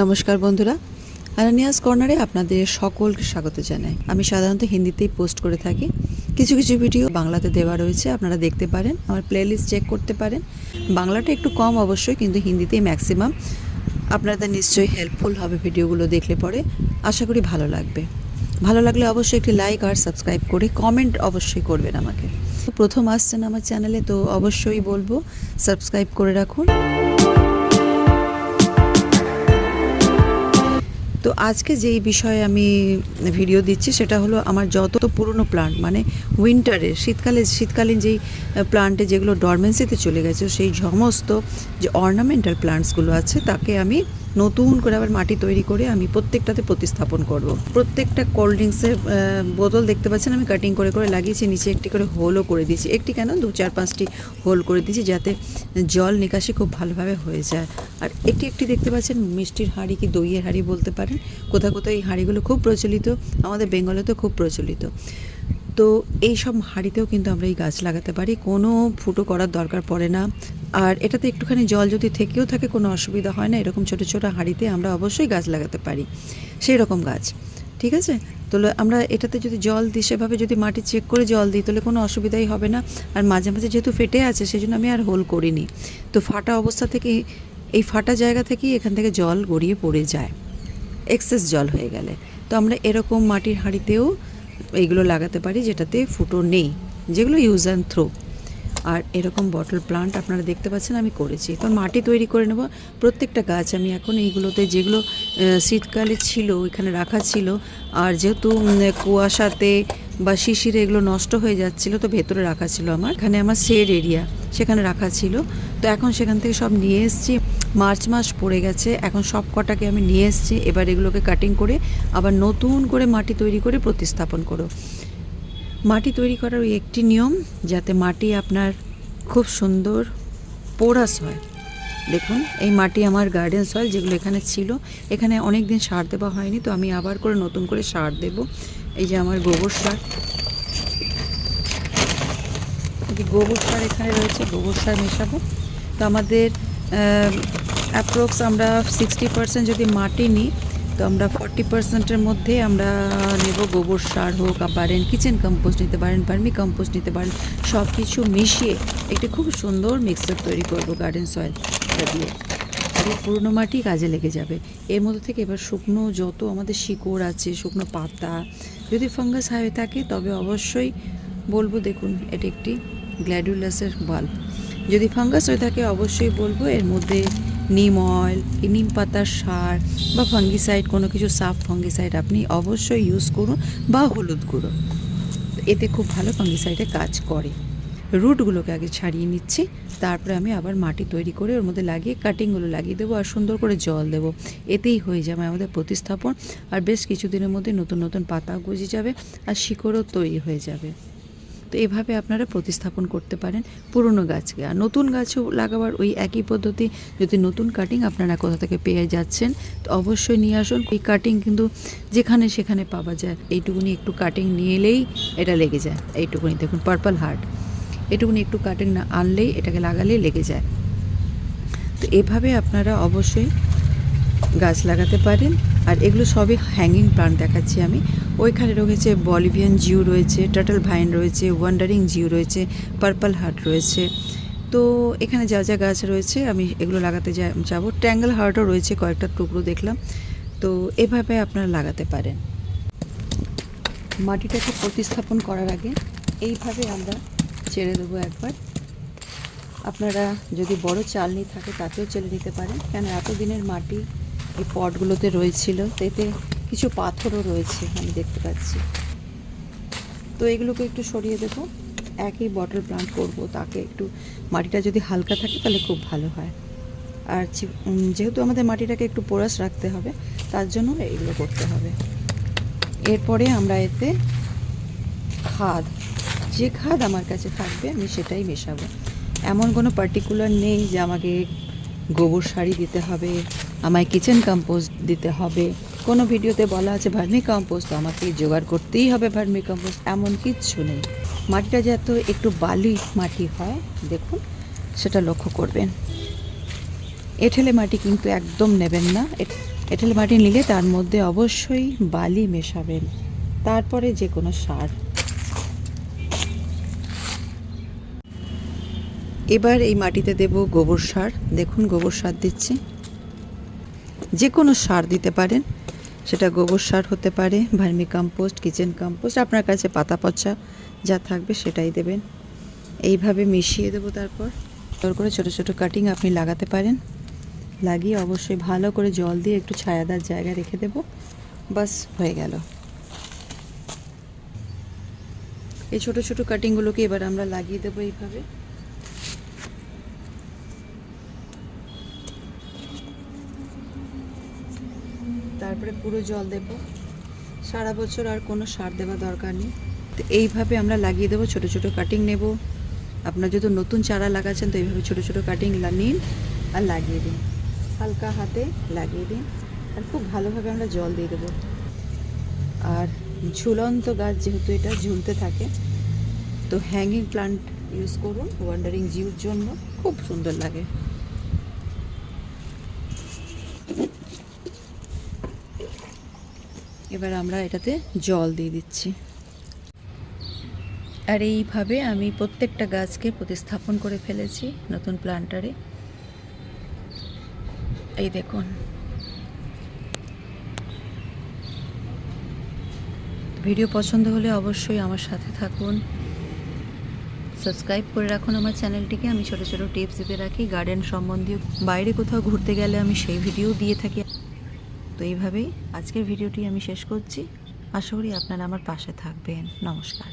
নমস্কার বন্ধুরা। আনানিয়াস কর্নারে আপনাদের সকলকে স্বাগত জানাই। আমি সাধারণত হিন্দিতেই পোস্ট করে থাকি। কিছু কিছু ভিডিও বাংলাতে দেওয়া রয়েছে, আপনারা দেখতে পারেন। আমার প্লেলিস্ট চেক করতে পারেন। বাংলাটা একটু কম অবশ্যই, কিন্তু হিন্দিতেই ম্যাক্সিমাম আপনাদের নিশ্চয়ই হেল্পফুল হবে ভিডিওগুলো দেখলে পরে। আশা করি ভালো লাগবে। ভালো লাগলে অবশ্যই একটি লাইক আর সাবস্ক্রাইব করে কমেন্ট অবশ্যই করবেন আমাকে। প্রথম আসছেন আমার চ্যানেলে তো অবশ্যই বলব সাবস্ক্রাইব করে রাখুন। তো আজকে যেই বিষয়ে আমি ভিডিও দিচ্ছি, সেটা হলো আমার যত পুরনো প্লান্ট মানে উইন্টারে শীতকালে, শীতকালীন যেই প্লান্টে যেগুলো ডরমেন্সিতে চলে গেছে, সেই সমস্ত যে অর্নামেন্টাল প্লান্টসগুলো আছে, তাকে আমি নতুন করে আবার মাটি তৈরি করে আমি প্রত্যেকটাতে প্রতিস্থাপন করব। প্রত্যেকটা কোল্ড ড্রিঙ্কসের বোতল দেখতে পাচ্ছেন, আমি কাটিং করে করে লাগিয়েছি, নিচে একটি করে হোলও করে দিয়েছি। একটি কেন? দু চার পাঁচটি হোল করে দিয়েছি যাতে জল নিকাশি খুব ভালোভাবে হয়ে যায়। আর একটি একটি দেখতে পাচ্ছেন, মিষ্টির হাঁড়ি কি দইয়ের হাঁড়ি বলতে পারেন? কোথাও কোথাও এই হাঁড়িগুলো খুব প্রচলিত? আমাদের বেঙ্গলে তো খুব প্রচলিত। তো এই সব হাঁড়িতেও কিন্তু আমরা এই গাছ লাগাতে পারি। কোনো ফুটো করার দরকার পড়ে না। আর এটাতে একটুখানি জল যদি থেকেও থাকে, কোনো অসুবিধা হয় না। এরকম ছোটো ছোটো হাঁড়িতে আমরা অবশ্যই গাছ লাগাতে পারি। সেই রকম গাছ, ঠিক আছে? তাহলে আমরা এটাতে যদি জল দিই, সেভাবে যদি মাটি চেক করে জল দিই, তাহলে কোনো অসুবিধাই হবে না। আর মাঝে মাঝে যেহেতু ফেটে আছে সেই আমি আর হোল করিনি। তো ফাটা অবস্থা থেকে, এই ফাটা জায়গা থেকেই এখান থেকে জল গড়িয়ে পড়ে যায়। এক্সেস জল হয়ে গেলে। তো আমরা এরকম মাটির হাঁড়িতেও এইগুলো লাগাতে পারি যেটাতে ফুটো নেই, যেগুলো ইউজ অ্যান্ড থ্রো আর এরকম বটল প্লান্ট আপনারা দেখতে পাচ্ছেন, আমি করেছি। তো মাটি তৈরি করে নেব। প্রত্যেকটা গাছ আমি এখন এইগুলোতে যেগুলো শীতকালে ছিল এখানে রাখা ছিল, আর যেহেতু কুয়াশাতে বা শিশিরে এগুলো নষ্ট হয়ে যাচ্ছিল, তো ভেতরে রাখা ছিল আমার। এখানে আমার শেড এরিয়া সেখানে রাখা ছিল। তো এখন সেখান থেকে সব নিয়ে এসেছি। মার্চ মাস পড়ে গেছে, এখন সব কটাকে আমি নিয়ে এসেছি, এবার এগুলোকে কাটিং করে আবার নতুন করে মাটি তৈরি করে প্রতিস্থাপন করো মাটি তৈরি করার ওই একটি নিয়ম, যাতে মাটি আপনার খুব সুন্দর পোরাস হয়। দেখুন, এই মাটি আমার গার্ডেন সয়েল যেগুলো এখানে ছিল, এখানে অনেক দিন সার দেওয়া হয়নি, তো আমি আবার করে নতুন করে সার দেব। এই যে আমার গোবর সার। গোবর সার এখানে রয়েছে, গোবর সার মেশাবো। তো আমাদের অ্যাপ্রক্স আমরা সিক্সটি পার্সেন্ট যদি মাটি নিই, তো আমরা ফর্টি পার্সেন্টের মধ্যে আমরা নেব গোবর সার হোক পারেন কিচেন কম্পোস্ট নিতে পারেন ভার্মি কম্পোস্ট নিতে পারেন সব কিছু মিশিয়ে একটি খুব সুন্দর মিক্সার তৈরি করব গার্ডেন সয়েল দিয়ে। এই পুরনো মাটি কাজে লেগে যাবে। এর মধ্যে থেকে এবার শুকনো যত আমাদের শিকড় আছে, শুকনো পাতা, যদি ফাঙ্গাস হয়ে থাকে, তবে অবশ্যই বলব দেখুন, এটি একটি গ্ল্যাডুলাসের বাল্ব যদি ফাঙ্গাস হয়ে থাকে, অবশ্যই বলব এর মধ্যে নিম অয়েল নিম পাতার সার বা ফাঙ্গিসাইড কোনো কিছু সাফ ফাঙ্গিসাইড আপনি অবশ্যই ইউজ করুন বা হলুদ গুঁড়ো। এতে খুব ভালো ফাঙ্গিসাইডে কাজ করে। রুটগুলোকে আগে ছাড়িয়ে নিচ্ছি, তারপরে আমি আবার মাটি তৈরি করে ওর মধ্যে লাগিয়ে কাটিংগুলো লাগিয়ে দেবো আর সুন্দর করে জল দেবো। এতেই হয়ে যাবে আমাদের প্রতিস্থাপন আর বেশ কিছুদিনের মধ্যে নতুন নতুন পাতা গজে যাবে আর শিকড়ও তৈরি হয়ে যাবে। তো এভাবে আপনারা প্রতিস্থাপন করতে পারেন পুরনো গাছকে। আর নতুন গাছও লাগাবার ওই একই পদ্ধতি, যদি নতুন কাটিং আপনারা কোথা থেকে পেয়ে যাচ্ছেন, তো অবশ্যই নিয়ে আসুন। এই কাটিং কিন্তু যেখানে সেখানে পাওয়া যায়। এইটুকুনি একটু কাটিং নিয়ে এলেই এটা লেগে যায়। এইটুকুনি দেখুন পার্পল হার্ট এটুকুনি একটু কাটিং না আনলেই এটাকে লাগালেই লেগে যায়। তো এভাবে আপনারা অবশ্যই গাছ লাগাতে পারেন। আর এগুলো সবই হ্যাঙ্গিং প্লান্ট দেখাচ্ছি আমি। ওইখানে রয়েছে বলিভিয়ান জিউ রয়েছে টাটল ভাইন রয়েছে ওয়ান্ডারিং জিউ রয়েছে পার্পল হার্ট রয়েছে। তো এখানে যা যা গাছ রয়েছে আমি এগুলো লাগাতে যাব। ট্যাঙ্গেল হার্টও রয়েছে, কয়েকটা টুকরো দেখলাম। তো এভাবে আপনারা লাগাতে পারেন। মাটিটাকে প্রতিস্থাপন করার আগে এইভাবে আমরা ছেড়ে দেবো একবার। আপনারা যদি বড় চালনি থাকে তাতেও চেলে নিতে পারেন। কেন এতদিনের মাটি এই পটগুলোতে রয়েছিল এতে কিছু পাথরও রয়েছে, আমি দেখতে পাচ্ছি। তো এগুলোকে একটু সরিয়ে দেবো। একই বটল প্লান্ট করব, তাকে একটু মাটিটা যদি হালকা থাকে তাহলে খুব ভালো হয়। আর যেহেতু আমাদের মাটিটাকে একটু পোরাস রাখতে হবে, তার জন্য এগুলো করতে হবে। এরপরে আমরা এতে খাদ, যে খাদ আমার কাছে থাকবে আমি সেটাই মেশাবো। এমন কোনো পার্টিকুলার নেই যে আমাকে গোবর সারি দিতে হবে, আমায় কিচেন কম্পোস্ট দিতে হবে। কোনো ভিডিওতে বলা আছে ভার্মি কম্পোস্ট তো আমাকে জোগাড় করতেই হবে ভার্মি কম্পোস্ট এমন কিচ্ছু নেই। মাটিটা যাতে একটু বালি মাটি হয়, দেখুন, সেটা লক্ষ্য করবেন। এঁঠেলে মাটি কিন্তু একদম নেবেন না। এ- এঁটেল মাটি নিলে তার মধ্যে অবশ্যই বালি মেশাবেন। তারপরে যে কোনো সার। এবার এই মাটিতে দেব গোবর সার। দেখুন, গোবর সার দিচ্ছি। যে কোনো সার দিতে পারেন। সেটা গোবর সার হতে পারে, ভার্মি কম্পোস্ট কিচেন কম্পোস্ট আপনার কাছে পাতা পচা যা থাকবে সেটাই দেবেন। এইভাবে মিশিয়ে দেবো তারপর। তারপর করে ছোটো ছোটো কাটিং আপনি লাগাতে পারেন। লাগিয়ে অবশ্যই ভালো করে জল দিয়ে একটু ছায়াদার জায়গায় রেখে দেবো। বাস, হয়ে গেল। এই ছোটো ছোটো কাটিংগুলোকে এবার আমরা লাগিয়ে দেবো এইভাবে। তারপরে পুরো জল দেব। সারা বছর আর কোনো সার দেওয়া দরকার নেই। তো এইভাবে আমরা লাগিয়ে দেবো, ছোটো ছোটো কাটিং নেব। আপনার যদি নতুন চারা লাগাচ্ছেন, তো এইভাবে ছোটো ছোটো কাটিং নিন আর লাগিয়ে দিন। হালকা হাতে লাগিয়ে দিন আর খুব ভালোভাবে আমরা জল দিয়ে দেবো। আর ঝুলন্ত গাছ যেহেতু এটা ঝুলতে থাকে, তো হ্যাঙ্গিং প্লান্ট ইউজ করুন ওয়ান্ডারিং জিউর জন্য। খুব সুন্দর লাগে। এবার আমরা এটাতে জল দিয়ে দিচ্ছি। আর এইভাবে আমি প্রত্যেকটা গাছকে প্রতিস্থাপন করে ফেলেছি নতুন প্লান্টারে। এই দেখুন। ভিডিও পছন্দ হলে অবশ্যই আমার সাথে থাকুন। সাবস্ক্রাইব করে রাখুন আমার চ্যানেলটিকে। আমি ছোট ছোট টিপস দিতে রাখি। গার্ডেন সম্বন্ধীয় বাইরে কোথাও ঘুরতে গেলে আমি সেই ভিডিও দিয়ে থাকি। তো এইভাবেই আজকের ভিডিওটি আমি শেষ করছি। আশা করি আপনারা আমার পাশে থাকবেন। নমস্কার।